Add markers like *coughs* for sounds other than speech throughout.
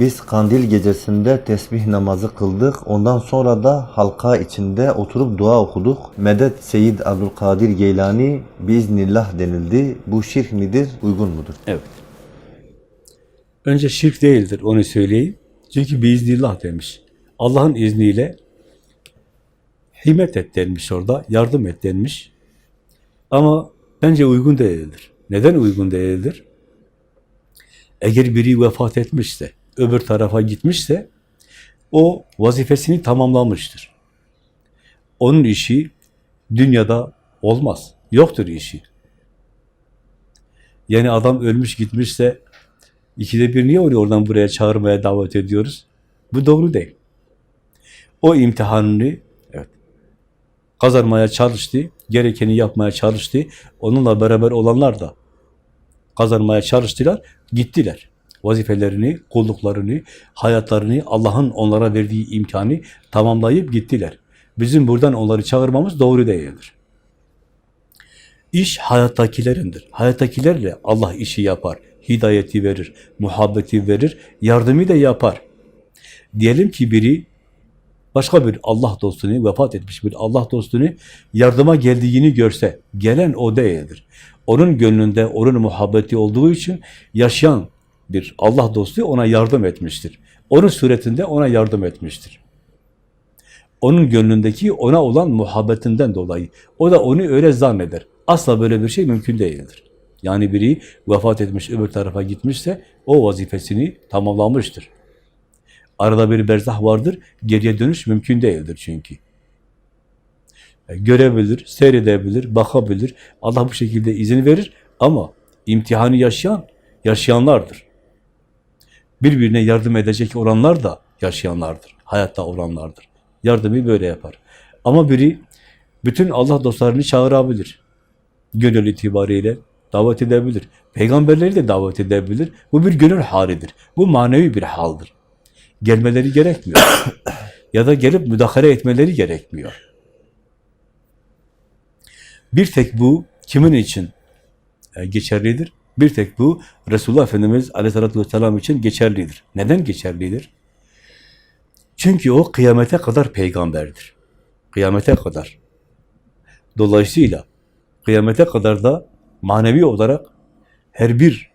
Biz kandil gecesinde tesbih namazı kıldık. Ondan sonra da halka içinde oturup dua okuduk. Medet Seyyid Abdülkadir Geylani biiznillah denildi. Bu şirk midir, uygun mudur? Evet. Önce şirk değildir onu söyleyeyim. Çünkü biiznillah demiş. Allah'ın izniyle himmet et denmiş orada, yardım et denmiş. Ama bence uygun değildir. Neden uygun değildir? Eğer biri vefat etmişse, öbür tarafa gitmişse, o vazifesini tamamlamıştır. Onun işi dünyada olmaz. Yoktur işi. Yani adam ölmüş gitmişse ikide bir niye onu oradan buraya çağırmaya davet ediyoruz? Bu doğru değil. O imtihanını evet, kazanmaya çalıştı, gerekeni yapmaya çalıştı. Onunla beraber olanlar da kazanmaya çalıştılar, gittiler. Vazifelerini, kulluklarını, hayatlarını, Allah'ın onlara verdiği imkanı tamamlayıp gittiler. Bizim buradan onları çağırmamız doğru değildir. İş hayattakilerindir. Hayattakilerle Allah işi yapar, hidayeti verir, muhabbeti verir, yardımı da yapar. Diyelim ki biri başka bir Allah dostunu, vefat etmiş bir Allah dostunu yardıma geldiğini görse, gelen o değildir. Onun gönlünde, onun muhabbeti olduğu için yaşayan bir Allah dostu ona yardım etmiştir. Onun suretinde ona yardım etmiştir. Onun gönlündeki ona olan muhabbetinden dolayı. O da onu öyle zanneder. Asla böyle bir şey mümkün değildir. Yani biri vefat etmiş, öbür tarafa gitmişse o vazifesini tamamlamıştır. Arada bir berzah vardır, geriye dönüş mümkün değildir çünkü. E, Görebilir, seyredebilir, bakabilir. Allah bu şekilde izin verir ama imtihanı yaşayan, yaşayanlardır. Birbirine yardım edecek olanlar da yaşayanlardır, hayatta olanlardır. Yardımı böyle yapar. Ama biri bütün Allah dostlarını çağırabilir. Gönül itibariyle davet edebilir. Peygamberleri de davet edebilir. Bu bir gönül halidir. Bu manevi bir haldir. Gelmeleri gerekmiyor. *coughs* ya da gelip müdahale etmeleri gerekmiyor. Bir tek bu kimin için e, geçerlidir? Bir tek bu Resulullah Efendimiz Aleyhisselatü Vesselam için geçerlidir. Neden geçerlidir? Çünkü o kıyamete kadar peygamberdir. Kıyamete kadar. Dolayısıyla kıyamete kadar da manevi olarak her bir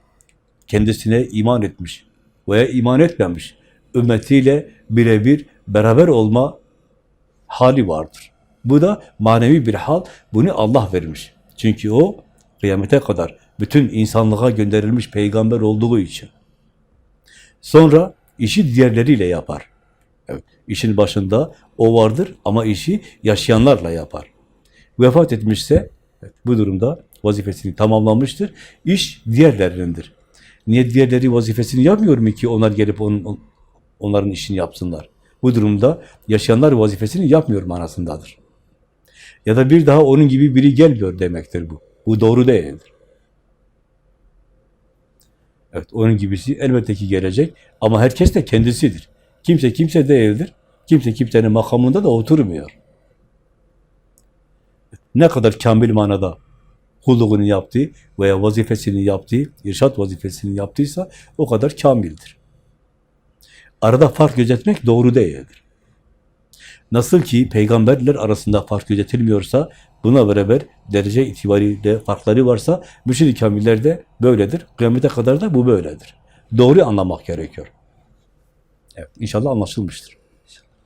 kendisine iman etmiş veya iman etmemiş ümmetiyle birebir beraber olma hali vardır. Bu da manevi bir hal. Bunu Allah vermiş. Çünkü o kıyamete kadar bütün insanlığa gönderilmiş peygamber olduğu için. Sonra işi diğerleriyle yapar. Evet, işin başında o vardır ama işi yaşayanlarla yapar. Vefat etmişse evet, bu durumda vazifesini tamamlamıştır. İş diğerlerindendir. Niye diğerleri vazifesini yapmıyor mu ki onlar gelip onun, on- onların işini yapsınlar? Bu durumda yaşayanlar vazifesini yapmıyor manasındadır. Ya da bir daha onun gibi biri gelmiyor demektir bu. Bu doğru değildir. Evet, onun gibisi elbette ki gelecek ama herkes de kendisidir. Kimse kimse değildir. Kimse kimsenin makamında da oturmuyor. Ne kadar kamil manada kulluğunu yaptı veya vazifesini yaptı, irşat vazifesini yaptıysa o kadar kamildir. Arada fark gözetmek doğru değildir. Nasıl ki peygamberler arasında fark gözetilmiyorsa, buna beraber derece itibariyle farkları varsa, müşid-i kamiller de böyledir. Kıyamete kadar da bu böyledir. Doğru anlamak gerekiyor. Evet, inşallah anlaşılmıştır.